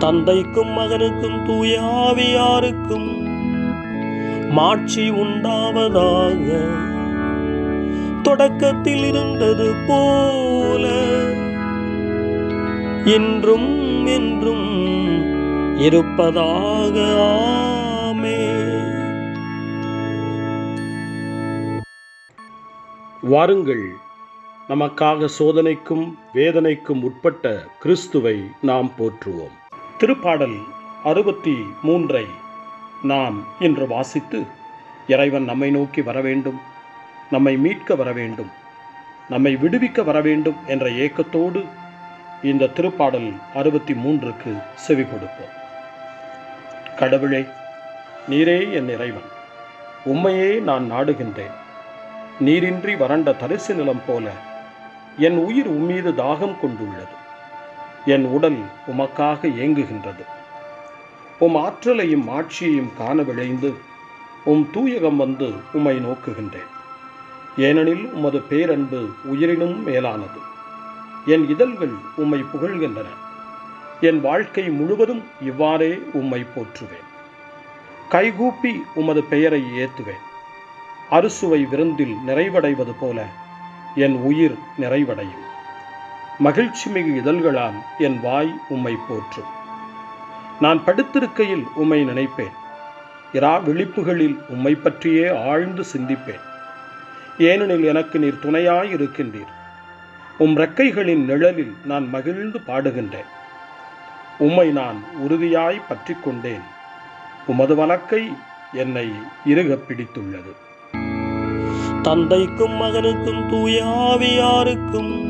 தந்தைக்கும் மகனுக்கும் தூயாவியாருக்கும் மாட்சி உண்டாவதாக. தொடக்கத்தில் இருந்தது போல என்றும் என்றும் இருப்பதாக. ஆமே. வாருங்கள் நமக்காக சோதனைக்கும் வேதனைக்கும் உட்பட்ட கிறிஸ்துவை நாம் போற்றுவோம். திருப்பாடல் அறுபத்தி மூன்றை நாம் இன்று வாசித்து இறைவன் நம்மை நோக்கி வர வேண்டும் நம்மை மீட்க வர வேண்டும் நம்மை விடுவிக்க வர வேண்டும் என்ற ஏக்கத்தோடு இந்த திருப்பாடல் அறுபத்தி மூன்றுக்கு செவி கொடுப்போம். கடவுளே நீரே என் இறைவன் உம்மையே நான் நாடுகின்றேன். நீரின்றி வறண்ட தரிசு நிலம் போல என் உயிர் உம்மீது தாகம் கொண்டுள்ளது. என் உடல் உமக்காக ஏங்குகின்றது. உம் ஆற்றலையும் ஆட்சியையும் காண விளைந்து உம் தூயகம் வந்து உம்மை நோக்குகின்றேன். ஏனெனில் உமது பேரன்பு உயிரினும் மேலானது. என் இதழ்கள் உம்மை புகழ்கின்றன. என் வாழ்க்கை முழுவதும் இவ்வாறே உம்மை போற்றுவேன். கைகூப்பி உமது பெயரை ஏத்துவேன். அறுசுவை விருந்தில் நிறைவடைவது போல என் உயிர் நிறைவடையும். மகிழ்ச்சி மிகு இதழ்களால் என் வாய் உம்மை போற்றும். நான் படுத்திருக்கையில் உம்மை நினைப்பேன். இரா விழிப்புகளில் உம்மை பற்றியே ஆழ்ந்து சிந்திப்பேன். ஏனெனில் எனக்கு நீர் துணையாய் இருக்கின்றீர். உம் ரெக்கைகளின் நிழலில் நான் மகிழ்ந்து பாடுகின்றேன். உம்மை நான் உறுதியாய் பற்றி கொண்டேன். உமது வழக்கை என்னை இறுகப் பிடித்துள்ளது. தந்தைக்கும் மகனுக்கும் தூயாவியாருக்கும்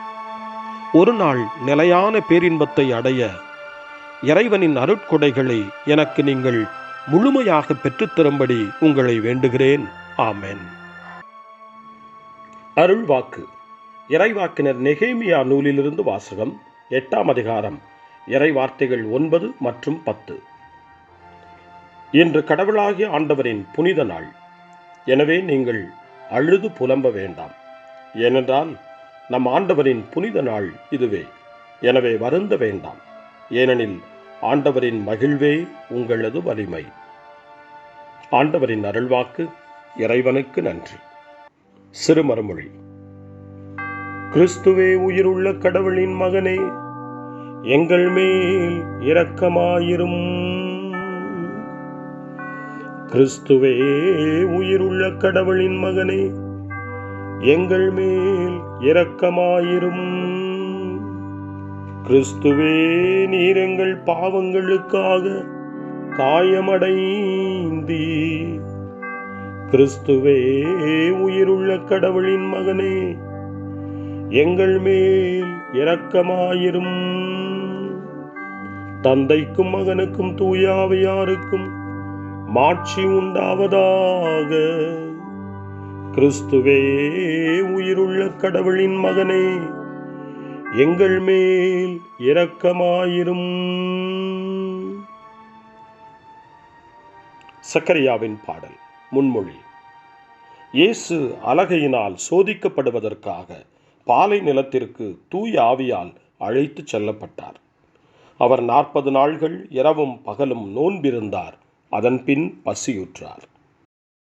ஒரு நாள் நிலையான பேரின்பத்தை அடைய இறைவனின் அருட்கொடைகளை எனக்கு நீங்கள் முழுமையாக பெற்றுத்தரும்படி உங்களை வேண்டுகிறேன். ஆமென். அருள்வாக்கு இறைவாக்கினர் நெகேமியா நூலிலிருந்து வாசகம் எட்டாம் அதிகாரம் இறை வார்த்தைகள் ஒன்பது மற்றும் பத்து. இன்று கடவுளாகிய ஆண்டவரின் புனித நாள். எனவே நீங்கள் அழுது புலம்ப வேண்டாம். ஏனென்றால் நம் ஆண்டவரின் புனித நாள் இதுவே. எனவே வருந்த வேண்டாம். ஏனெனில் ஆண்டவரின் மகிழ்வே உங்களது வலிமை. ஆண்டவரின் அருள்வாக்கு இறைவனுக்கு நன்றி. சிறுமறுமொழி. கிறிஸ்துவே உயிருள்ள கடவுளின் மகனே எங்கள் மேல் இரக்கமாயிரும். கிறிஸ்துவே உயிருள்ள கடவுளின் மகனே எங்கள் மேல் இரக்கமாயிரும். கிறிஸ்துவே நீர் எங்கள் பாவங்களுக்காக காயமடைந்தீ கிறிஸ்துவே உயிருள்ள கடவுளின் மகனே எங்கள் மேல் இரக்கமாயிரும். தந்தைக்கும் மகனுக்கும் தூயாவையாருக்கும் மாட்சி உண்டாவதாக. கிறிஸ்துவே உயிருள்ள கடவுளின் மகனே எங்கள் மேல் இரக்கமாயிரும். சக்கரியாவின் பாடல் முன்மொழி. இயேசு அலகையினால் சோதிக்கப்படுவதற்காக பாலை நிலத்திற்கு தூய ஆவியால் அழைத்துச் செல்லப்பட்டார். அவர் நாற்பது நாள்கள் இரவும் பகலும் நோன்பிருந்தார் அதன்பின் பசியுற்றார்.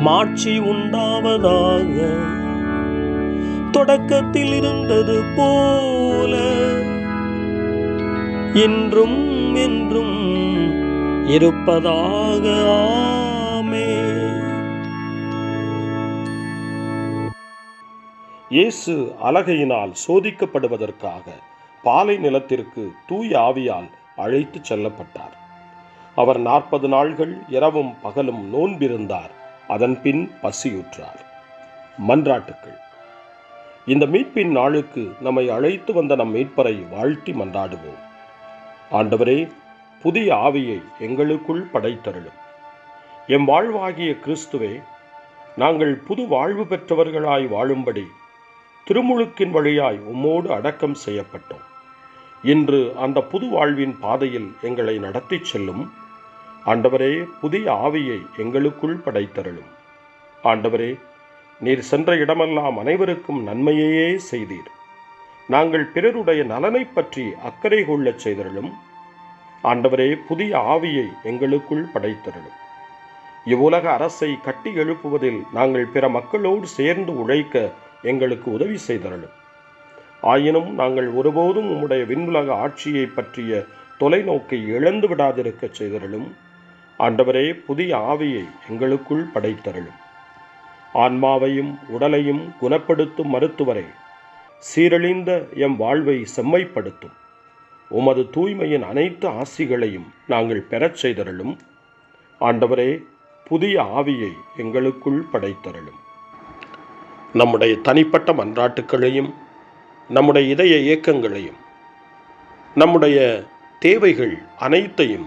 மாட்சி உண்டாவதாக. தொடக்கத்தில் இருந்தது போல. இன்றும் என்றும் இருப்பதாக. ஆமே. இயேசு அலகையினால் சோதிக்கப்படுவதற்காக பாலை நிலத்திற்கு தூய ஆவியால் அழைத்துச் செல்லப்பட்டார். அவர் நாற்பது நாள்கள் இரவும் பகலும் நோன்பிருந்தார். அதன்பின் பசியுற்றார். மன்றாட்டுக்கள். இந்த மீட்பின் நாளுக்கு நம்மை அழைத்து வந்த நம் மீட்பரை வாழ்த்தி மன்றாடுவோம். ஆண்டவரே புதிய ஆவியை எங்களுக்குள் படைத்தருளும். எம் வாழ்வாகிய கிறிஸ்துவே நாங்கள் புது வாழ்வு பெற்றவர்களாய் வாழும்படி திருமுழுக்கின் வழியாய் உம்மோடு அடக்கம் செய்யப்பட்டோம். இன்று அந்த புது வாழ்வின் பாதையில் எங்களை நடத்திச் செல்லும் ஆண்டவரே புதிய ஆவியை எங்களுக்குள் படைத்தருளும். ஆண்டவரே நீர் சென்ற இடமெல்லாம் அனைவருக்கும் நன்மையையே செய்தீர். நாங்கள் பிறருடைய நலனைப் பற்றி அக்கறை கொள்ளச் செய்தருளும். ஆண்டவரே புதிய ஆவியை எங்களுக்குள் படைத்தருளும். இவ்வுலக அரசை கட்டி எழுப்புவதில் நாங்கள் பிற மக்களோடு சேர்ந்து உழைக்க எங்களுக்கு உதவி செய்தருளும். ஆயினும் நாங்கள் ஒருபோதும் உம்முடைய விண்ணுலக ஆட்சியை பற்றிய தொலைநோக்கை இழந்து விடாதிருக்கச் செய்தருளும். ஆண்டவரே புதிய ஆவியை எங்களுக்குள் படைத்தருளும். ஆன்மாவையும் உடலையும் குணப்படுத்தும் மருத்துவரை சீரழிந்த எம் வாழ்வை செம்மைப்படுத்தும். உமது தூய்மையின் அனைத்து ஆசிகளையும் நாங்கள் பெறச் செய்தருளும். ஆண்டவரே புதிய ஆவியை எங்களுக்குள் படைத்தருளும். நம்முடைய தனிப்பட்ட மன்றாட்டுக்களையும் நம்முடைய இதய இயக்கங்களையும் நம்முடைய தேவைகள் அனைத்தையும்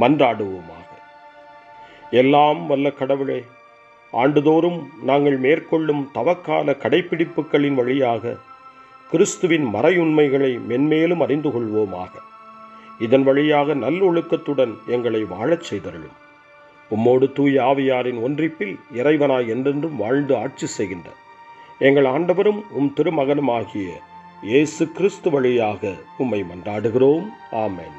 மன்றாடுவோமாக. எல்லாம் வல்ல கடவுளே ஆண்டுதோறும் நாங்கள் மேற்கொள்ளும் தவக்கால கடைப்பிடிப்புகளின் வழியாக கிறிஸ்துவின் மறையுண்மைகளை மென்மேலும் அறிந்து கொள்வோமாக. இதன் வழியாக நல்லொழுக்கத்துடன் எங்களை வாழச் செய்தருளும். உம்மோடு தூய் ஆவியாரின் ஒன்றிப்பில் இறைவனாய் என்றென்றும் வாழ்ந்து ஆட்சி செய்கின்ற எங்கள் ஆண்டவரும் உம் திருமகனுமாகிய இயேசு கிறிஸ்து வழியாக உம்மை மன்றாடுகிறோம். ஆமேன்.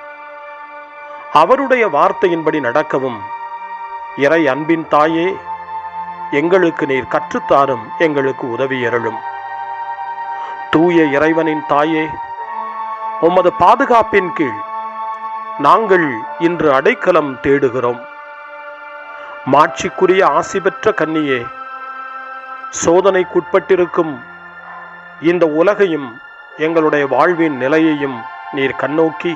அவருடைய வார்த்தையின்படி நடக்கவும். இறை அன்பின் தாயே எங்களுக்கு நீர் கற்றுத்தாரும் எங்களுக்கு உதவி அருளும். தூய இறைவனின் தாயே உமது பாதுகாப்பின் கீழ் நாங்கள் இன்று அடைக்கலம் தேடுகிறோம். மாட்சிக்குரிய ஆசி பெற்ற கன்னியே சோதனைக்குட்பட்டிருக்கும் இந்த உலகையும் எங்களுடைய வாழ்வின் நிலையையும் நீர் கண்ணோக்கி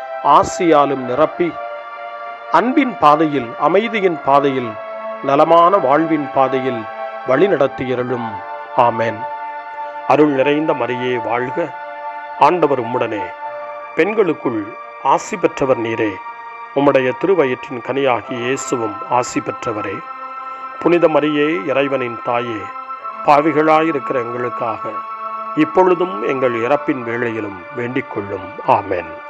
ஆசியாலும் நிரப்பி அன்பின் பாதையில் அமைதியின் பாதையில் நலமான வாழ்வின் பாதையில் வழிநடத்தியருளும் ஆமேன். அருள் நிறைந்த மரியே வாழ்க. ஆண்டவர் உம்முடனே. பெண்களுக்குள் ஆசி பெற்றவர் நீரே. உம்முடைய திருவயிற்றின் கனியாகி இயேசுவும் ஆசி பெற்றவரே. புனித மரியே இறைவனின் தாயே பாவிகளாயிருக்கிற எங்களுக்காக இப்பொழுதும் எங்கள் இறப்பின் வேளையிலும் வேண்டிக் கொள்ளும். ஆமென்.